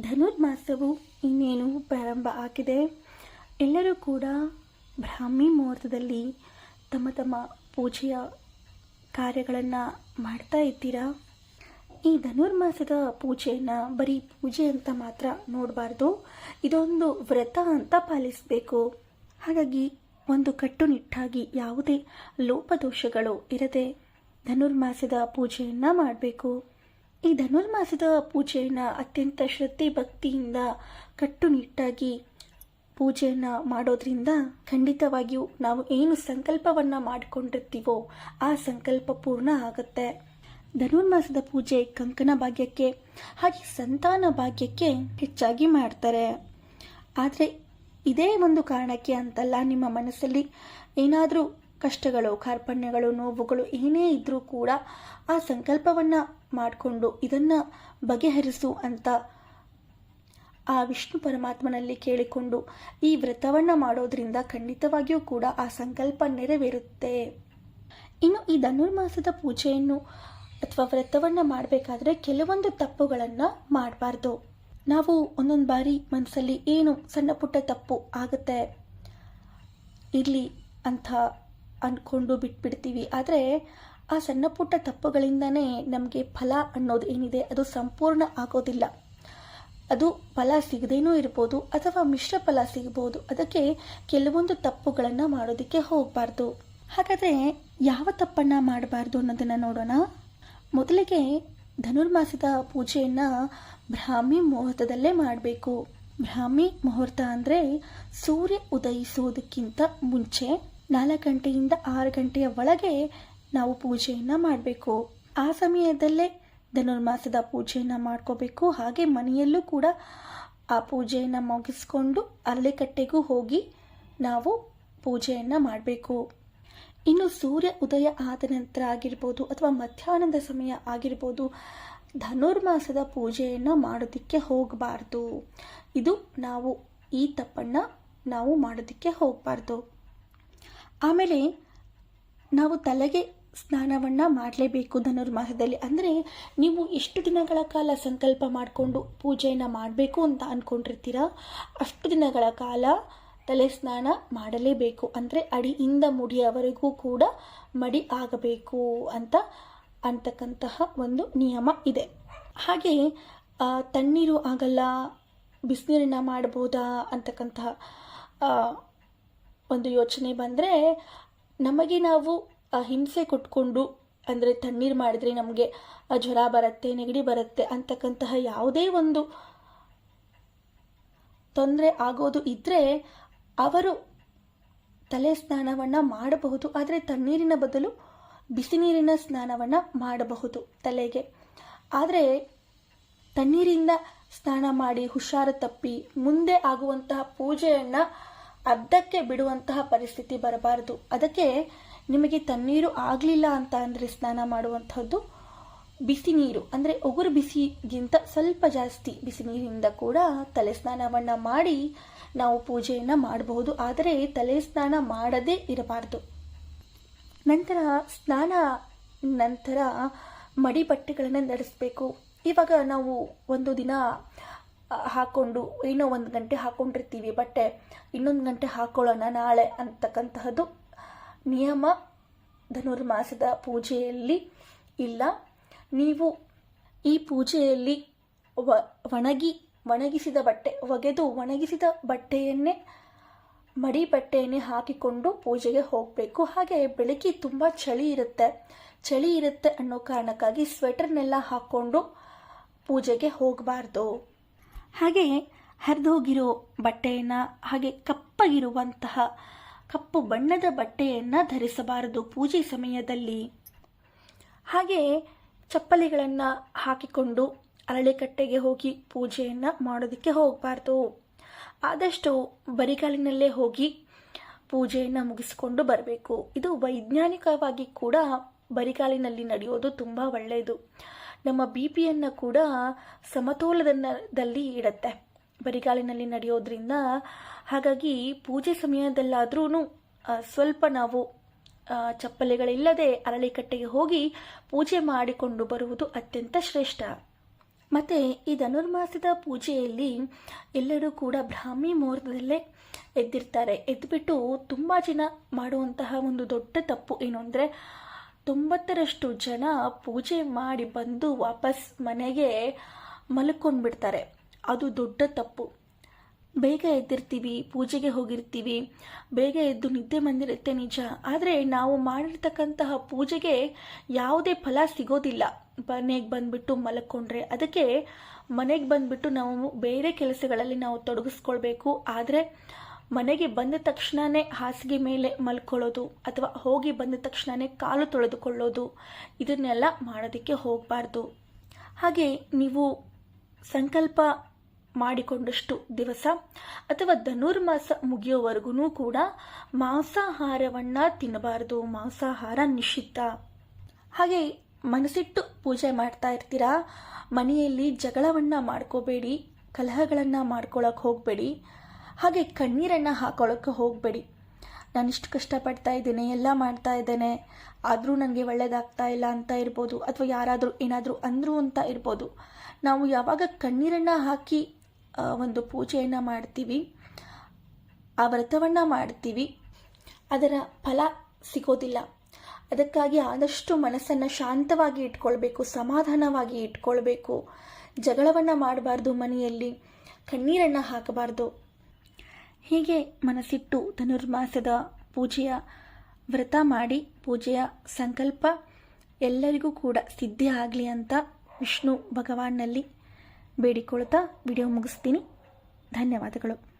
ಧನುರ್ಮಾಸವು ಇನ್ನೇನು ಪ್ರಾರಂಭ ಆಗಿದೆ? ಎಲ್ಲರೂ ಕೂಡ ಬ್ರಾಹ್ಮಿ ಮುಹೂರ್ತದಲ್ಲಿ ತಮ್ಮ ತಮ್ಮ ಪೂಜೆಯ ಕಾರ್ಯಗಳನ್ನು ಮಾಡ್ತಾ ಇದ್ದೀರಾ? ಈ ಧನುರ್ಮಾಸದ ಪೂಜೆಯನ್ನು ಬರೀ ಪೂಜೆ ಅಂತ ಮಾತ್ರ ನೋಡಬಾರ್ದು. ಇದೊಂದು ವ್ರತ ಅಂತ ಪಾಲಿಸಬೇಕು. ಹಾಗಾಗಿ ಒಂದು ಕಟ್ಟುನಿಟ್ಟಾಗಿ ಯಾವುದೇ ಲೋಪದೋಷಗಳು ಇರದೆ ಧನುರ್ಮಾಸದ ಪೂಜೆಯನ್ನು ಮಾಡಬೇಕು. ಈ ಧನುರ್ಮಾಸದ ಪೂಜೆಯನ್ನು ಅತ್ಯಂತ ಶ್ರದ್ಧೆ ಭಕ್ತಿಯಿಂದ ಕಟ್ಟುನಿಟ್ಟಾಗಿ ಪೂಜೆಯನ್ನು ಮಾಡೋದ್ರಿಂದ ಖಂಡಿತವಾಗಿಯೂ ನಾವು ಏನು ಸಂಕಲ್ಪವನ್ನು ಮಾಡಿಕೊಂಡಿರ್ತೀವೋ ಆ ಸಂಕಲ್ಪ ಪೂರ್ಣ ಆಗುತ್ತೆ. ಧನುರ್ಮಾಸದ ಪೂಜೆ ಕಂಕಣ ಭಾಗ್ಯಕ್ಕೆ, ಹಾಗೆ ಸಂತಾನ ಭಾಗ್ಯಕ್ಕೆ ಹೆಚ್ಚಾಗಿ ಮಾಡ್ತಾರೆ. ಆದರೆ ಇದೇ ಒಂದು ಕಾರಣಕ್ಕೆ ಅಂತಲ್ಲ ನಿಮ್ಮ ಮನಸ್ಸಲ್ಲಿ ಏನಾದರೂ ಕಷ್ಟಗಳು, ಕಾರ್ಪಣ್ಯಗಳು, ನೋವುಗಳು ಏನೇ ಇದ್ದರೂ ಕೂಡ ಆ ಸಂಕಲ್ಪವನ್ನು ಮಾಡಿಕೊಂಡು ಇದನ್ನು ಬಗೆಹರಿಸು ಅಂತ ಆ ವಿಷ್ಣು ಪರಮಾತ್ಮನಲ್ಲಿ ಕೇಳಿಕೊಂಡು ಈ ವ್ರತವನ್ನು ಮಾಡೋದ್ರಿಂದ ಖಂಡಿತವಾಗಿಯೂ ಕೂಡ ಆ ಸಂಕಲ್ಪ ನೆರವೇರುತ್ತೆ. ಇನ್ನು ಈ ಧನುರ್ಮಾಸದ ಪೂಜೆಯನ್ನು ಅಥವಾ ವ್ರತವನ್ನು ಮಾಡಬೇಕಾದ್ರೆ ಕೆಲವೊಂದು ತಪ್ಪುಗಳನ್ನು ಮಾಡಬಾರ್ದು. ನಾವು ಒಂದೊಂದು ಬಾರಿ ಮನಸ್ಸಲ್ಲಿ ಏನು ಸಣ್ಣ ಪುಟ್ಟ ತಪ್ಪು ಆಗುತ್ತೆ, ಇರಲಿ ಅಂತ ಅಂದ್ಕೊಂಡು ಬಿಟ್ಬಿಡ್ತೀವಿ. ಆದರೆ ಆ ಸಣ್ಣ ಪುಟ್ಟ ತಪ್ಪುಗಳಿಂದನೇ ನಮಗೆ ಫಲ ಅನ್ನೋದು ಏನಿದೆ, ಅದು ಸಂಪೂರ್ಣ ಆಗೋದಿಲ್ಲ. ಅದು ಫಲ ಸಿಗದೇನೂ ಇರ್ಬೋದು, ಅಥವಾ ಮಿಶ್ರ ಫಲ ಸಿಗ್ಬೋದು ಅದಕ್ಕೆ ಕೆಲವೊಂದು ತಪ್ಪುಗಳನ್ನು ಮಾಡೋದಕ್ಕೆ ಹೋಗಬಾರ್ದು. ಹಾಗಾದರೆ ಯಾವ ತಪ್ಪನ್ನು ಮಾಡಬಾರ್ದು ಅನ್ನೋದನ್ನು ನೋಡೋಣ. ಮೊದಲಿಗೆ ಧನುರ್ಮಾಸದ ಪೂಜೆಯನ್ನು ಬ್ರಾಹ್ಮಿ ಮುಹೂರ್ತದಲ್ಲೇ ಮಾಡಬೇಕು. ಬ್ರಾಹ್ಮಿ ಮುಹೂರ್ತ ಅಂದರೆ ಸೂರ್ಯ ಉದಯಿಸುವುದಕ್ಕಿಂತ ಮುಂಚೆ ನಾಲ್ಕು ಗಂಟೆಯಿಂದ ಆರು ಗಂಟೆಯ ಒಳಗೆ ನಾವು ಪೂಜೆಯನ್ನು ಮಾಡಬೇಕು. ಆ ಸಮಯದಲ್ಲೇ ಧನುರ್ಮಾಸದ ಪೂಜೆಯನ್ನು ಮಾಡ್ಕೋಬೇಕು. ಹಾಗೆ ಮನೆಯಲ್ಲೂ ಕೂಡ ಆ ಪೂಜೆಯನ್ನು ಮುಗಿಸ್ಕೊಂಡು ಅರಳೆಕಟ್ಟೆಗೂ ಹೋಗಿ ನಾವು ಪೂಜೆಯನ್ನು ಮಾಡಬೇಕು. ಇನ್ನು ಸೂರ್ಯ ಉದಯ ಆದ ನಂತರ ಆಗಿರ್ಬೋದು ಅಥವಾ ಮಧ್ಯಾಹ್ನದ ಸಮಯ ಆಗಿರ್ಬೋದು ಧನುರ್ಮಾಸದ ಪೂಜೆಯನ್ನು ಮಾಡೋದಕ್ಕೆ ಹೋಗಬಾರ್ದು. ಇದು ನಾವು ಈ ತಪ್ಪನ್ನು ನಾವು ಮಾಡೋದಕ್ಕೆ ಹೋಗಬಾರ್ದು. ಆಮೇಲೆ ನಾವು ತಲೆಗೆ ಸ್ನಾನವನ್ನು ಮಾಡಲೇಬೇಕು ಧನುರ್ಮಾಸದಲ್ಲಿ. ಅಂದರೆ ನೀವು ಎಷ್ಟು ದಿನಗಳ ಕಾಲ ಸಂಕಲ್ಪ ಮಾಡಿಕೊಂಡು ಪೂಜೆಯನ್ನು ಮಾಡಬೇಕು ಅಂತ ಅಂದ್ಕೊಂಡಿರ್ತೀರ ಅಷ್ಟು ದಿನಗಳ ಕಾಲ ತಲೆ ಸ್ನಾನ ಮಾಡಲೇಬೇಕು. ಅಂದರೆ ಅಡಿಯಿಂದ ಮುಡಿಯವರೆಗೂ ಕೂಡ ಮಡಿ ಆಗಬೇಕು ಅಂತ ಅಂತಕ್ಕಂತಹ ಒಂದು ನಿಯಮ ಇದೆ. ಹಾಗೆ ತಣ್ಣೀರು ಆಗಲ್ಲ, ಬಿಸಿನೀರನ್ನ ಮಾಡ್ಬೋದಾ ಅಂತಕ್ಕಂತಹ ಒಂದು ಯೋಚನೆ ಬಂದರೆ, ನಮಗೆ ನಾವು ಹಿಂಸೆ ಕೊಟ್ಕೊಂಡು, ಅಂದರೆ ತಣ್ಣೀರು ಮಾಡಿದ್ರೆ ನಮಗೆ ಜ್ವರ ಬರುತ್ತೆ, ನೆಗಡಿ ಬರುತ್ತೆ ಅಂತಕ್ಕಂತಹ ಯಾವುದೇ ಒಂದು ತೊಂದರೆ ಆಗೋದು ಇದ್ದರೆ ಅವರು ತಲೆ ಸ್ನಾನವನ್ನು ಮಾಡಬಹುದು. ಆದರೆ ತಣ್ಣೀರಿನ ಬದಲು ಬಿಸಿ ನೀರಿನ ಸ್ನಾನವನ್ನು ಮಾಡಬಹುದು ತಲೆಗೆ. ಆದರೆ ತಣ್ಣೀರಿಂದ ಸ್ನಾನ ಮಾಡಿ ಹುಷಾರು ತಪ್ಪಿ, ಮುಂದೆ ಆಗುವಂತಹ ಪೂಜೆಯನ್ನು ಅರ್ಧಕ್ಕೆ ಬಿಡುವಂತಹ ಪರಿಸ್ಥಿತಿ ಬರಬಾರದು. ಅದಕ್ಕೆ ನಿಮಗೆ ತಣ್ಣೀರು ಆಗಲಿಲ್ಲ ಅಂತ ಅಂದರೆ ಸ್ನಾನ ಮಾಡುವಂಥದ್ದು ಬಿಸಿ ನೀರು. ಅಂದರೆ ಉಗುರು ಬಿಸಿಗಿಂತ ಸ್ವಲ್ಪ ಜಾಸ್ತಿ ಬಿಸಿ ನೀರಿನಿಂದ ಕೂಡ ತಲೆ ಸ್ನಾನವನ್ನು ಮಾಡಿ ನಾವು ಪೂಜೆಯನ್ನು ಮಾಡಬಹುದು. ಆದರೆ ತಲೆ ಸ್ನಾನ ಮಾಡದೇ ಇರಬಾರ್ದು. ನಂತರ ಸ್ನಾನ ನಂತರ ಮಡಿ ಬಟ್ಟೆಗಳನ್ನು ಧರಿಸ್ಬೇಕು. ಇವಾಗ ನಾವು ಒಂದು ದಿನ ಆ, ಹಾಕೊಂಡು ಏನೋ ಒಂದು ಗಂಟೆ ಹಾಕೊಂಡಿರ್ತೀವಿ ಬಟ್ಟೆ ಇನ್ನೊಂದು ಗಂಟೆ ಹಾಕೊಳ್ಳೋಣ ನಾಳೆ ಅಂತಕ್ಕಂತಹದ್ದು ನಿಯಮ. ಧನುರ್ಮಾಸದ ಪೂಜೆಯಲ್ಲಿ ಇಲ್ಲ. ನೀವು ಈ ಪೂಜೆಯಲ್ಲಿ ವ ಒಣಗಿ ಒಣಗಿಸಿದ ಬಟ್ಟೆ ಒಗೆದು ಒಣಗಿಸಿದ ಬಟ್ಟೆಯನ್ನೇ ಮಡಿ ಬಟ್ಟೆಯನ್ನೇ ಹಾಕಿಕೊಂಡು ಪೂಜೆಗೆ ಹೋಗಬೇಕು. ಹಾಗೆ ಬೆಳಗ್ಗೆ ತುಂಬ ಚಳಿ ಇರುತ್ತೆ. ಚಳಿ ಇರುತ್ತೆ ಅನ್ನೋ ಕಾರಣಕ್ಕಾಗಿ ಸ್ವೆಟರ್ನೆಲ್ಲ ಹಾಕ್ಕೊಂಡು ಪೂಜೆಗೆ ಹೋಗಬಾರ್ದು. ಹಾಗೆ ಹರಿದೋಗಿರೋ ಬಟ್ಟೆಯನ್ನು ಹಾಗೆ ಕಪ್ಪಗಿರುವಂತಹ ಕಪ್ಪು ಬಣ್ಣದ ಬಟ್ಟೆಯನ್ನು ಧರಿಸಬಾರದು ಪೂಜೆ ಸಮಯದಲ್ಲಿ. ಹಾಗೆ ಚಪ್ಪಲಿಗಳನ್ನು ಹಾಕಿಕೊಂಡು ಅರಳೆಕಟ್ಟೆಗೆ ಹೋಗಿ ಪೂಜೆಯನ್ನು ಮಾಡೋದಕ್ಕೆ ಹೋಗಬಾರ್ದು. ಆದಷ್ಟು ಬರಿಗಾಲಿನಲ್ಲೇ ಹೋಗಿ ಪೂಜೆಯನ್ನು ಮುಗಿಸ್ಕೊಂಡು ಬರಬೇಕು. ಇದು ವೈಜ್ಞಾನಿಕವಾಗಿ ಕೂಡ ಬರಿಗಾಲಿನಲ್ಲಿ ನಡೆಯೋದು ತುಂಬ ಒಳ್ಳೆಯದು. ನಮ್ಮ ಬಿ ಪಿಯನ್ನು ಕೂಡ ಸಮತೋಲನದಲ್ಲಿ ಇಡತ್ತೆ. ಬರಿಗಾಲಿನಲ್ಲಿ ನಡೆಯೋದ್ರಿಂದ ಹಾಗಾಗಿ ಪೂಜೆ ಸಮಯದಲ್ಲಾದ್ರೂ ಸ್ವಲ್ಪ ನಾವು ಚಪ್ಪಲೆಗಳಿಲ್ಲದೆ ಅರಳಿಕಟ್ಟೆಗೆ ಹೋಗಿ ಪೂಜೆ ಮಾಡಿಕೊಂಡು ಬರುವುದು ಅತ್ಯಂತ ಶ್ರೇಷ್ಠ. ಮತ್ತು ಈ ಧನುರ್ಮಾಸದ ಪೂಜೆಯಲ್ಲಿ ಎಲ್ಲರೂ ಕೂಡ ಬ್ರಾಹ್ಮಿ ಮುಹೂರ್ತದಲ್ಲೇ ಎದ್ದಿರ್ತಾರೆ. ಎದ್ದುಬಿಟ್ಟು ತುಂಬ ಜನ ಮಾಡುವಂತಹ ಒಂದು ದೊಡ್ಡ ತಪ್ಪು ಏನು ಅಂದರೆ ತೊಂಬತ್ತರಷ್ಟು ಜನ ಪೂಜೆ ಮಾಡಿ ಬಂದು ವಾಪಸ್ ಮನೆಗೆ ಮಲ್ಕೊಂಡ್ಬಿಡ್ತಾರೆ. ಅದು ದೊಡ್ಡ ತಪ್ಪು. ಬೇಗ ಎದ್ದಿರ್ತೀವಿ, ಪೂಜೆಗೆ ಹೋಗಿರ್ತೀವಿ, ಬೇಗ ಎದ್ದು ನಿದ್ದೆ ಬಂದಿರುತ್ತೆ ನಿಜ. ಆದರೆ ನಾವು ಮಾಡಿರ್ತಕ್ಕಂತಹ ಪೂಜೆಗೆ ಯಾವುದೇ ಫಲ ಸಿಗೋದಿಲ್ಲ. ಮನೆಗೆ ಬಂದುಬಿಟ್ಟು ಮಲ್ಕೊಂಡ್ರೆ ಅದಕ್ಕೆ ಮನೆಗೆ ಬಂದುಬಿಟ್ಟು ನಾವು ಬೇರೆ ಕೆಲಸಗಳಲ್ಲಿ ನಾವು ತೊಡಗಿಸ್ಕೊಳ್ಬೇಕು. ಆದರೆ ಮನೆಗೆ ಬಂದ ತಕ್ಷಣವೇ ಹಾಸಿಗೆ ಮೇಲೆ ಮಲ್ಕೊಳ್ಳೋದು ಅಥವಾ ಹೋಗಿ ಬಂದ ತಕ್ಷಣವೇ ಕಾಲು ತೊಳೆದುಕೊಳ್ಳೋದು, ಇದನ್ನೆಲ್ಲ ಮಾಡೋದಕ್ಕೆ ಹೋಗಬಾರ್ದು. ಹಾಗೆ ನೀವು ಸಂಕಲ್ಪ ಮಾಡಿಕೊಂಡಷ್ಟು ದಿವಸ ಅಥವಾ ಧನುರ್ಮಾಸ ಮುಗಿಯೋವರೆಗೂ ಕೂಡ ಮಾಂಸಾಹಾರವನ್ನು ತಿನ್ನಬಾರ್ದು, ಮಾಂಸಾಹಾರ ನಿಷಿದ್ಧ. ಹಾಗೆ ಮನಸ್ಸಿಟ್ಟು ಪೂಜೆ ಮಾಡ್ತಾ ಇರ್ತೀರಾ? ಮನೆಯಲ್ಲಿ ಜಗಳವನ್ನು ಮಾಡ್ಕೋಬೇಡಿ, ಕಲಹಗಳನ್ನು ಮಾಡ್ಕೊಳಕ್ಕೆ ಹೋಗಬೇಡಿ. ಹಾಗೆ ಕಣ್ಣೀರನ್ನು ಹಾಕೊಳ್ಳೋಕ್ಕೆ ಹೋಗಬೇಡಿ. ನಾನು ಇಷ್ಟು ಕಷ್ಟಪಡ್ತಾ ಇದ್ದೇನೆ, ಎಲ್ಲ ಮಾಡ್ತಾ ಇದ್ದೇನೆ. ಆದರೂ ನನಗೆ ಒಳ್ಳೇದಾಗ್ತಾ ಇಲ್ಲ ಅಂತ ಇರ್ಬೋದು, ಅಥವಾ ಯಾರಾದರೂ ಏನಾದರೂ ಅಂದರು ಅಂತ ಇರ್ಬೋದು. ನಾವು ಯಾವಾಗ ಕಣ್ಣೀರನ್ನು ಹಾಕಿ ಒಂದು ಪೂಜೆಯನ್ನು ಮಾಡ್ತೀವಿ, ಆ ವ್ರತವನ್ನು ಮಾಡ್ತೀವಿ, ಅದರ ಫಲ ಸಿಗೋದಿಲ್ಲ. ಅದಕ್ಕಾಗಿ ಆದಷ್ಟು ಮನಸ್ಸನ್ನು ಶಾಂತವಾಗಿ ಇಟ್ಕೊಳ್ಬೇಕು, ಸಮಾಧಾನವಾಗಿ ಇಟ್ಕೊಳ್ಬೇಕು. ಜಗಳವನ್ನು ಮಾಡಬಾರ್ದು ಮನೆಯಲ್ಲಿ, ಕಣ್ಣೀರನ್ನು ಹಾಕಬಾರ್ದು. ಹೀಗೆ ಮನಸ್ಸಿಟ್ಟು ಧನುರ್ಮಾಸದ ಪೂಜೆಯ ವ್ರತ ಮಾಡಿ ಪೂಜೆಯ ಸಂಕಲ್ಪ ಎಲ್ಲರಿಗೂ ಕೂಡ ಸಿದ್ಧಿ ಆಗಲಿ ಅಂತ ವಿಷ್ಣು ಭಗವಾನ್ನಲ್ಲಿ ಬೇಡಿಕೊಳ್ತಾ ವಿಡಿಯೋ ಮುಗಿಸ್ತೀನಿ. ಧನ್ಯವಾದಗಳು.